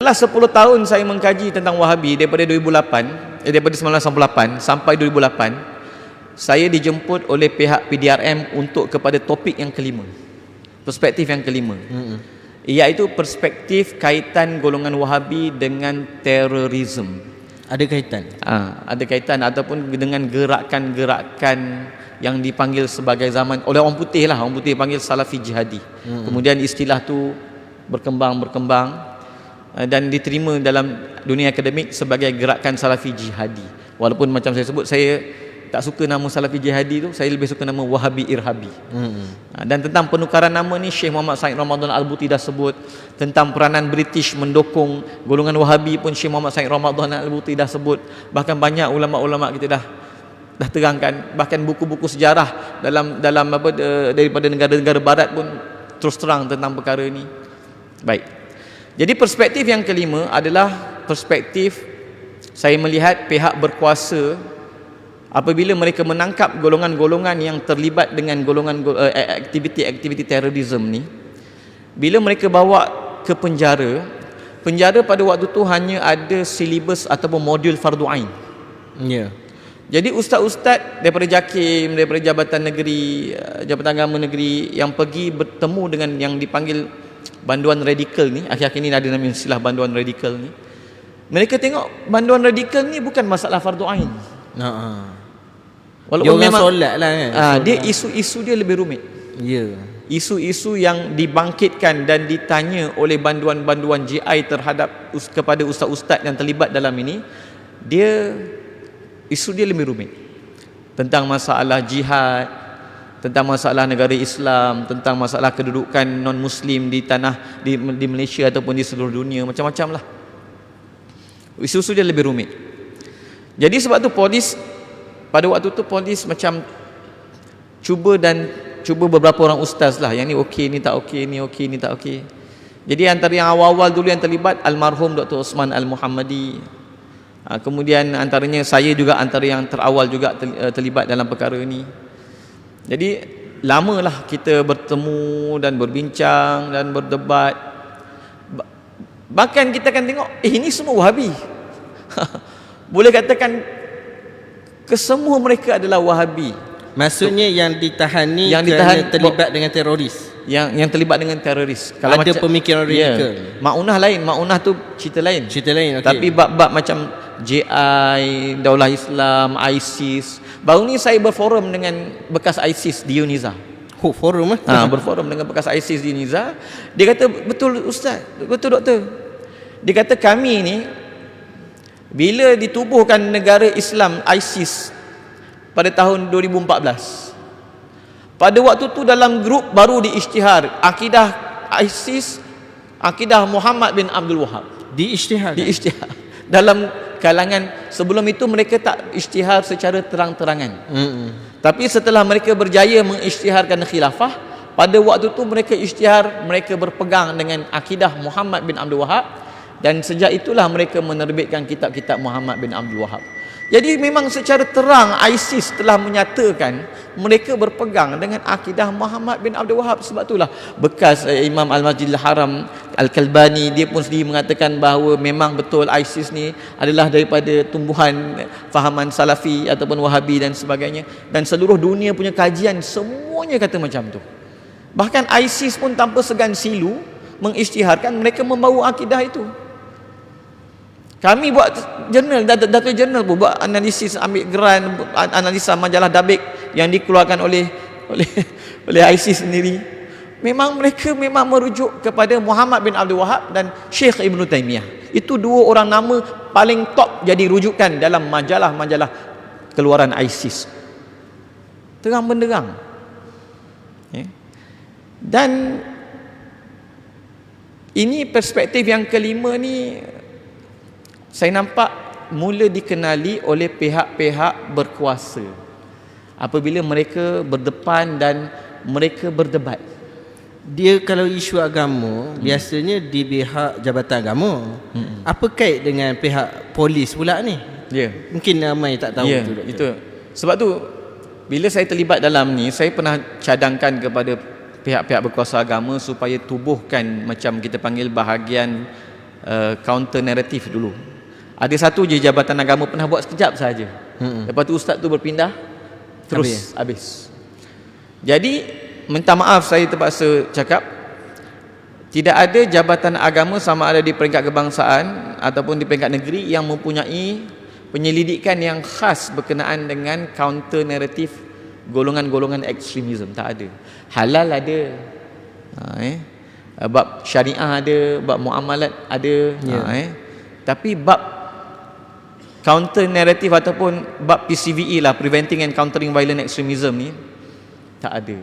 Setelah 10 tahun saya mengkaji tentang Wahabi daripada 2008, eh, daripada 1998 sampai 2008, saya dijemput oleh pihak PDRM untuk kepada topik yang kelima. Perspektif yang kelima. Hmm. Iaitu perspektif kaitan golongan Wahabi dengan terorisme. Ada kaitan? Ha, ada kaitan ataupun dengan gerakan-gerakan yang dipanggil sebagai zaman oleh orang putih lah, orang putih panggil Salafi Jihadi. Hmm. Kemudian istilah tu berkembang berkembang dan diterima dalam dunia akademik sebagai gerakan salafi jihadi. Walaupun macam saya sebut saya tak suka nama salafi jihadi tu saya lebih suka nama wahabi irhabi. Hmm. dan tentang penukaran nama ni Syekh Muhammad Said Ramadan Al-Buti dah sebut. Tentang peranan British mendukung golongan wahabi pun Syekh Muhammad Said Ramadan Al-Buti dah sebut. Bahkan banyak ulama-ulama kita dah dah terangkan. Bahkan buku-buku sejarah dalam dalam apa daripada negara-negara barat pun terus terang tentang perkara ini baik jadi perspektif yang kelima adalah perspektif saya melihat pihak berkuasa apabila mereka menangkap golongan-golongan yang terlibat dengan golongan eh, aktiviti-aktiviti terorisme ni bila mereka bawa ke penjara penjara pada waktu tu hanya ada silibus ataupun modul fardu ain ya yeah. jadi ustaz-ustaz daripada JAKIM daripada Jabatan Negeri eh, Jabatan Agama Negeri yang pergi bertemu dengan yang dipanggil banduan radikal ni akhir-akhir ni ada nama istilah banduan radikal ni. Mereka tengok banduan radikal ni bukan masalah fardu ain. Ha walaupun dia memang solat lah kan? Ha, dia isu-isu dia lebih rumit. Ya. Yeah. isu-isu yang dibangkitkan dan ditanya oleh banduan-banduan GI terhadap kepada ustaz-ustaz yang terlibat dalam ini dia isu dia lebih rumit tentang masalah jihad tentang masalah negara Islam, tentang masalah kedudukan non-Muslim di tanah di, di Malaysia ataupun di seluruh dunia, macam-macam lah. Isu-isu dia lebih rumit. Jadi sebab tu polis pada waktu tu polis macam cuba dan cuba beberapa orang ustaz lah yang ni okey ni tak okey ni okey ni tak okey. Jadi antara yang awal-awal dulu yang terlibat almarhum Dr. Osman Al-Muhammadi. Ha, kemudian antaranya saya juga antara yang terawal juga eh, terlibat dalam perkara ini. Jadi lamalah kita bertemu dan berbincang dan berdebat. Bahkan kita akan tengok, eh ini semua Wahabi. Boleh katakan kesemua mereka adalah Wahabi. Maksudnya so, yang ditahan ni yang ditahan terlibat dengan teroris. Yang yang terlibat dengan teroris. Kalau ada macam, pemikiran ya, radikal. Yeah. Maunah lain, maunah tu cerita lain. Cerita lain, okay. Tapi bab-bab macam JI, Daulah Islam, ISIS, Baru ni saya berforum dengan bekas ISIS di Uniza. Oh, forum eh? Ha, berforum dengan bekas ISIS di Uniza. Dia kata, betul ustaz, betul doktor. Dia kata kami ni bila ditubuhkan negara Islam ISIS pada tahun 2014. Pada waktu tu dalam grup baru diisytihar akidah ISIS, akidah Muhammad bin Abdul Wahab. Diisytihar. Diisytihar. Dalam kalangan sebelum itu mereka tak isytihar secara terang-terangan. Mm-hmm. Tapi setelah mereka berjaya mengisytiharkan khilafah, pada waktu itu mereka isytihar, mereka berpegang dengan akidah Muhammad bin Abdul Wahab dan sejak itulah mereka menerbitkan kitab-kitab Muhammad bin Abdul Wahab. Jadi memang secara terang ISIS telah menyatakan mereka berpegang dengan akidah Muhammad bin Abdul Wahab sebab itulah bekas eh, Imam Al-Masjidil Haram Al-Kalbani dia pun sendiri mengatakan bahawa memang betul ISIS ni adalah daripada tumbuhan fahaman Salafi ataupun Wahabi dan sebagainya dan seluruh dunia punya kajian semuanya kata macam tu. Bahkan ISIS pun tanpa segan silu mengisytiharkan mereka membawa akidah itu. Kami buat jurnal, data jurnal pun buat analisis ambil geran analisa majalah Dabik yang dikeluarkan oleh oleh oleh ISIS sendiri. Memang mereka memang merujuk kepada Muhammad bin Abdul Wahab dan Syekh Ibn Taymiyah. Itu dua orang nama paling top jadi rujukan dalam majalah-majalah keluaran ISIS. Terang benderang. Ya. Dan ini perspektif yang kelima ni saya nampak mula dikenali oleh pihak-pihak berkuasa apabila mereka berdepan dan mereka berdebat dia kalau isu agama hmm. biasanya di pihak jabatan agama hmm. apa kait dengan pihak polis pula ni ya yeah. mungkin ramai tak tahu yeah, tu doktor. itu sebab tu bila saya terlibat dalam ni saya pernah cadangkan kepada pihak-pihak berkuasa agama supaya tubuhkan macam kita panggil bahagian uh, counter narrative dulu. Ada satu je jabatan agama pernah buat sekejap saja. Hmm. Lepas tu ustaz tu berpindah terus habis. habis. Jadi minta maaf saya terpaksa cakap tidak ada jabatan agama sama ada di peringkat kebangsaan ataupun di peringkat negeri yang mempunyai penyelidikan yang khas berkenaan dengan counter narrative golongan-golongan ekstremisme tak ada. Halal ada. Ha, eh. Bab syariah ada, bab muamalat ada. Yeah. Ha, eh. Tapi bab counter narrative ataupun bab PCVE lah preventing and countering violent extremism ni tak ada.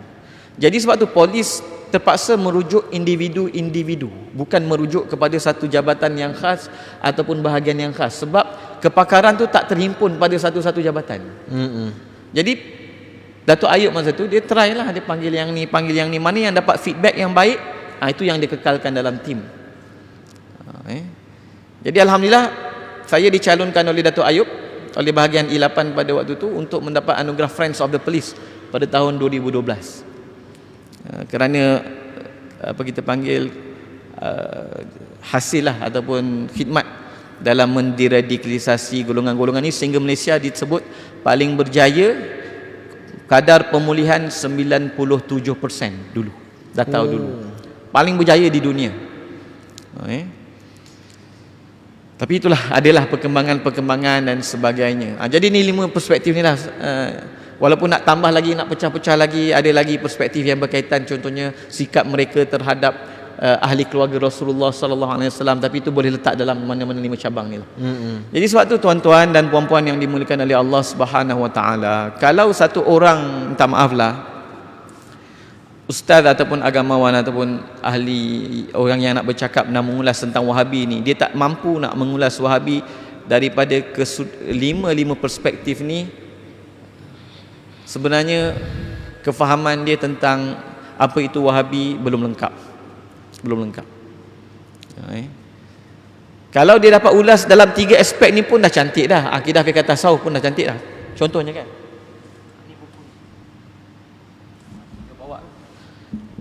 Jadi sebab tu polis terpaksa merujuk individu-individu bukan merujuk kepada satu jabatan yang khas ataupun bahagian yang khas sebab kepakaran tu tak terhimpun pada satu-satu jabatan. Mm-hmm. Jadi Datuk Ayub masa tu dia try lah dia panggil yang ni panggil yang ni mana yang dapat feedback yang baik ha, itu yang dikekalkan dalam tim. Ha, eh. Jadi alhamdulillah saya dicalonkan oleh Datuk Ayub oleh bahagian I8 pada waktu tu untuk mendapat anugerah Friends of the Police pada tahun 2012 uh, kerana uh, apa kita panggil uh, hasil lah ataupun khidmat dalam mendiradikalisasi golongan-golongan ini sehingga Malaysia disebut paling berjaya kadar pemulihan 97% dulu dah tahu oh. dulu paling berjaya di dunia okay. Tapi itulah adalah perkembangan-perkembangan dan sebagainya. Ha, jadi ni lima perspektif ni lah. Uh, walaupun nak tambah lagi, nak pecah-pecah lagi, ada lagi perspektif yang berkaitan contohnya sikap mereka terhadap uh, ahli keluarga Rasulullah sallallahu alaihi wasallam tapi itu boleh letak dalam mana-mana lima cabang ni lah. Mm-hmm. Jadi sebab tu tuan-tuan dan puan-puan yang dimuliakan oleh Allah Subhanahu wa taala, kalau satu orang minta maaf lah ustaz ataupun agamawan ataupun ahli orang yang nak bercakap nak mengulas tentang wahabi ni dia tak mampu nak mengulas wahabi daripada ke lima lima perspektif ni. Sebenarnya kefahaman dia tentang apa itu wahabi belum lengkap. Belum lengkap. Okay. kalau dia dapat ulas dalam tiga aspek ni pun dah cantik dah. Akidah fiqh tasawuf pun dah cantik dah. Contohnya kan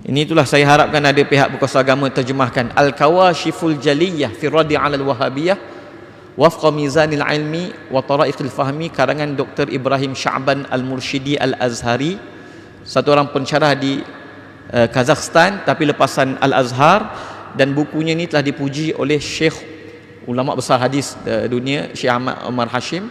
Ini itulah saya harapkan ada pihak berkuasa agama terjemahkan. Al-Kawashiful Jaliyah fi Radi 'ala al-Wahabiyah wafqa mizanil ilmi wa tara'iqil fahmi karangan Dr. Ibrahim Sya'ban Al-Mursyidi Al-Azhari. Satu orang pensyarah di uh, Kazakhstan tapi lepasan Al-Azhar. Dan bukunya ini telah dipuji oleh Syekh ulama besar hadis uh, dunia Syekh Ahmad Omar Hashim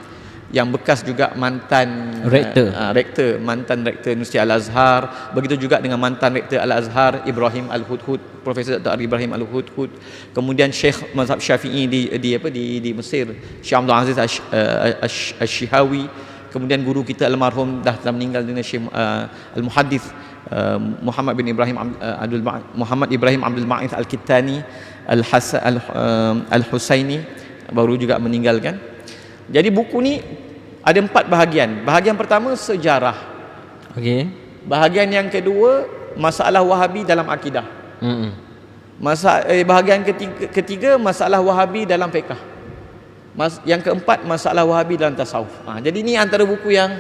yang bekas juga mantan rektor. uh, rektor mantan rektor Universiti Al Azhar begitu juga dengan mantan rektor Al Azhar Ibrahim Al Hudhud Profesor Dr. Ibrahim Al Hudhud kemudian Syekh Mazhab Syafi'i di di apa di di Mesir Syekh Abdul Aziz Asy-Syihawi kemudian guru kita almarhum dah telah meninggal dunia Syekh uh, Al Muhaddith uh, Muhammad bin Ibrahim uh, Abdul Muhammad Ibrahim Abdul Ma'ith Al Kittani Al Hasan Al, uh, Al Husaini baru juga meninggalkan jadi buku ni ada empat bahagian. Bahagian pertama sejarah. Okey. Bahagian yang kedua masalah Wahabi dalam akidah. Hmm. Masa eh, bahagian ketiga, ketiga masalah Wahabi dalam fiqh. Mas, yang keempat masalah Wahabi dalam tasawuf. Ha, jadi ini antara buku yang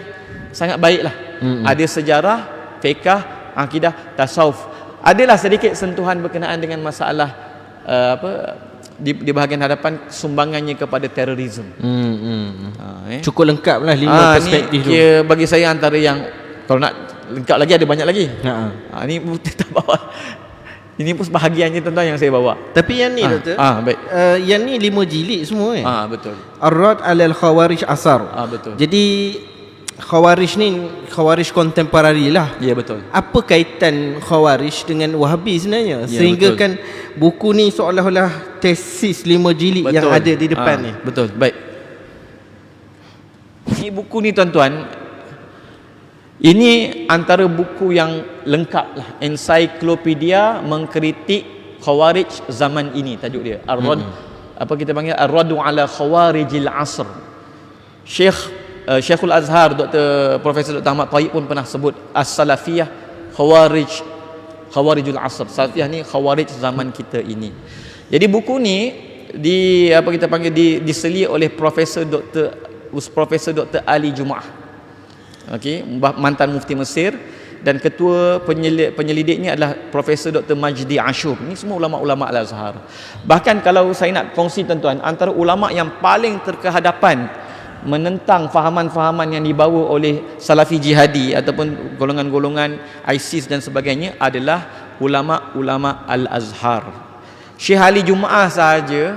sangat baiklah. Hmm. Ada sejarah, fiqh, akidah, tasawuf. Adalah sedikit sentuhan berkenaan dengan masalah uh, apa di, di bahagian hadapan sumbangannya kepada terorisme. Hmm, hmm. Ha, eh. Cukup lengkap lah lima ha, perspektif tu. bagi saya antara yang kalau nak lengkap lagi ada banyak lagi. Ha, ha ini tak bawa. Ini pun bahagiannya tentang yang saya bawa. Tapi yang ni ha, doktor. Ah, ha, baik. Uh, yang ni lima jilid semua eh. Ah, ha, betul. Ar-Rad 'ala al-Khawarij Asar. Ah, ha, betul. Jadi Khawarij ni Khawarij kontemporari lah. Ya betul. Apa kaitan Khawarij dengan Wahabi sebenarnya? Ya, Sehingga betul. kan buku ni seolah-olah tesis lima jilid betul. yang ada di depan ha, ni. Betul, baik. Ini buku ni tuan-tuan Ini antara buku yang lengkap lah. Encyclopedia mengkritik Khawarij zaman ini tajuk dia. Ar-Rad hmm. Apa kita panggil? Ar-Radu ala Khawarijil Asr. Syekh uh, Syekhul Azhar Dr. Profesor Dr. Ahmad Tayyib pun pernah sebut As-Salafiyah Khawarij Khawarijul Asr Salafiyah ni Khawarij zaman kita ini jadi buku ni di apa kita panggil di diseli oleh Profesor Dr. Profesor Dr. Ali Jumaah okey mantan mufti Mesir dan ketua penyelidik, penyelidiknya adalah Profesor Dr. Majdi Ashur. Ini semua ulama-ulama Al-Azhar. Bahkan kalau saya nak kongsi tuan-tuan, antara ulama yang paling terkehadapan menentang fahaman-fahaman yang dibawa oleh Salafi Jihadi ataupun golongan-golongan ISIS dan sebagainya adalah ulama-ulama Al-Azhar. Syekh Ali Jumaah sahaja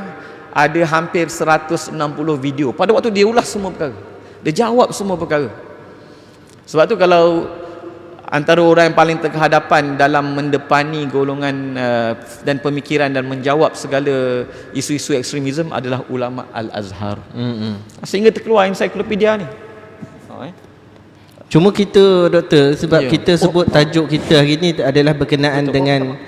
ada hampir 160 video. Pada waktu dia ulas semua perkara. Dia jawab semua perkara. Sebab tu kalau antara orang yang paling terhadapan dalam mendepani golongan uh, dan pemikiran dan menjawab segala isu-isu ekstremisme adalah ulama Al-Azhar. Hmm. Sehingga terkeluar ensiklopedia ni. Oh, eh. Cuma kita doktor sebab Ya. kita sebut tajuk kita hari ni adalah berkenaan dengan